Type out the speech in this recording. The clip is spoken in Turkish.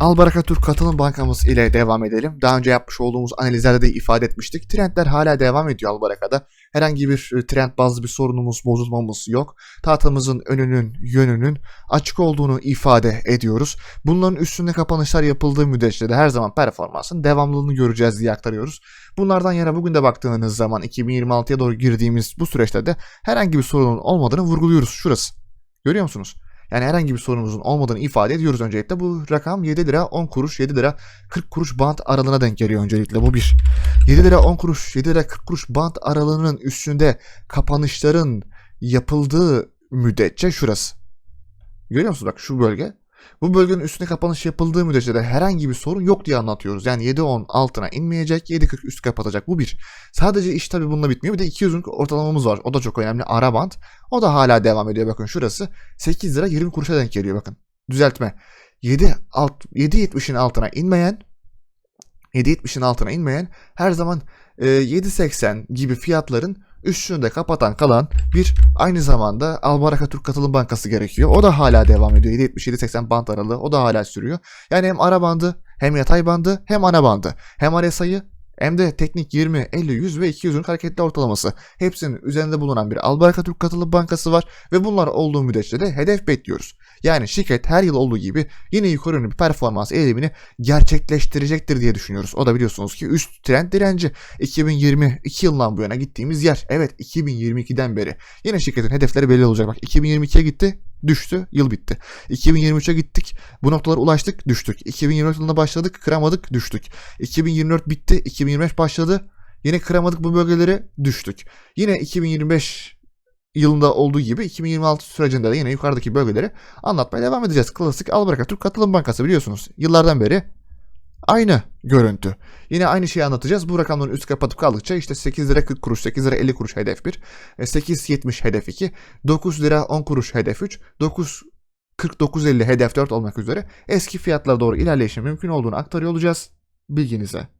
Albaraka Türk Katılım Bankamız ile devam edelim. Daha önce yapmış olduğumuz analizlerde de ifade etmiştik. Trendler hala devam ediyor Albaraka'da. Herhangi bir e, trend bazlı bir sorunumuz, bozulmamız yok. Tahtamızın önünün, yönünün açık olduğunu ifade ediyoruz. Bunların üstünde kapanışlar yapıldığı müddetçe de her zaman performansın devamlılığını göreceğiz diye aktarıyoruz. Bunlardan yana bugün de baktığınız zaman 2026'ya doğru girdiğimiz bu süreçte de herhangi bir sorunun olmadığını vurguluyoruz. Şurası. Görüyor musunuz? Yani herhangi bir sorunumuzun olmadığını ifade ediyoruz öncelikle. Bu rakam 7 lira 10 kuruş 7 lira 40 kuruş bant aralığına denk geliyor öncelikle bu bir. 7 lira 10 kuruş 7 lira 40 kuruş bant aralığının üstünde kapanışların yapıldığı müddetçe şurası. Görüyor musunuz bak şu bölge. Bu bölgenin üstüne kapanış yapıldığı müddetçe de herhangi bir sorun yok diye anlatıyoruz. Yani 7.10 altına inmeyecek, 7.40 üst kapatacak. Bu bir. Sadece iş tabi bununla bitmiyor. Bir de 200'ün ortalamamız var. O da çok önemli. Ara band. O da hala devam ediyor. Bakın şurası 8 lira 20 kuruşa denk geliyor bakın. Düzeltme. 7 alt 7.70'in altına inmeyen 7.70'in altına inmeyen her zaman e, 7.80 gibi fiyatların üstünü de kapatan kalan bir aynı zamanda Albaraka Türk Katılım Bankası gerekiyor. O da hala devam ediyor. 7.70-7.80 band aralığı o da hala sürüyor. Yani hem ara bandı hem yatay bandı hem ana bandı. Hem RSI'yi hem de teknik 20, 50, 100 ve 200'ün hareketli ortalaması. Hepsinin üzerinde bulunan bir Albaraka Türk Katılım Bankası var ve bunlar olduğu müddetçe de hedef bekliyoruz. Yani şirket her yıl olduğu gibi yine yukarı yönlü bir performans eğilimini gerçekleştirecektir diye düşünüyoruz. O da biliyorsunuz ki üst trend direnci 2022 yılından bu yana gittiğimiz yer. Evet 2022'den beri. Yine şirketin hedefleri belli olacak. Bak 2022'ye gitti düştü yıl bitti. 2023'e gittik bu noktalara ulaştık düştük. 2024 yılında başladık kıramadık düştük. 2024 bitti 2025 başladı yine kıramadık bu bölgeleri düştük. Yine 2025 yılında olduğu gibi 2026 sürecinde de yine yukarıdaki bölgeleri anlatmaya devam edeceğiz. Klasik Albaraka Türk Katılım Bankası biliyorsunuz. Yıllardan beri aynı görüntü. Yine aynı şeyi anlatacağız. Bu rakamların üst kapatıp kaldıkça işte 8 lira 40 kuruş, 8 lira 50 kuruş hedef 1, 8.70 hedef 2, 9 lira 10 kuruş hedef 3, 9 49.50 hedef 4 olmak üzere eski fiyatlara doğru ilerleyişin mümkün olduğunu aktarıyor olacağız bilginize.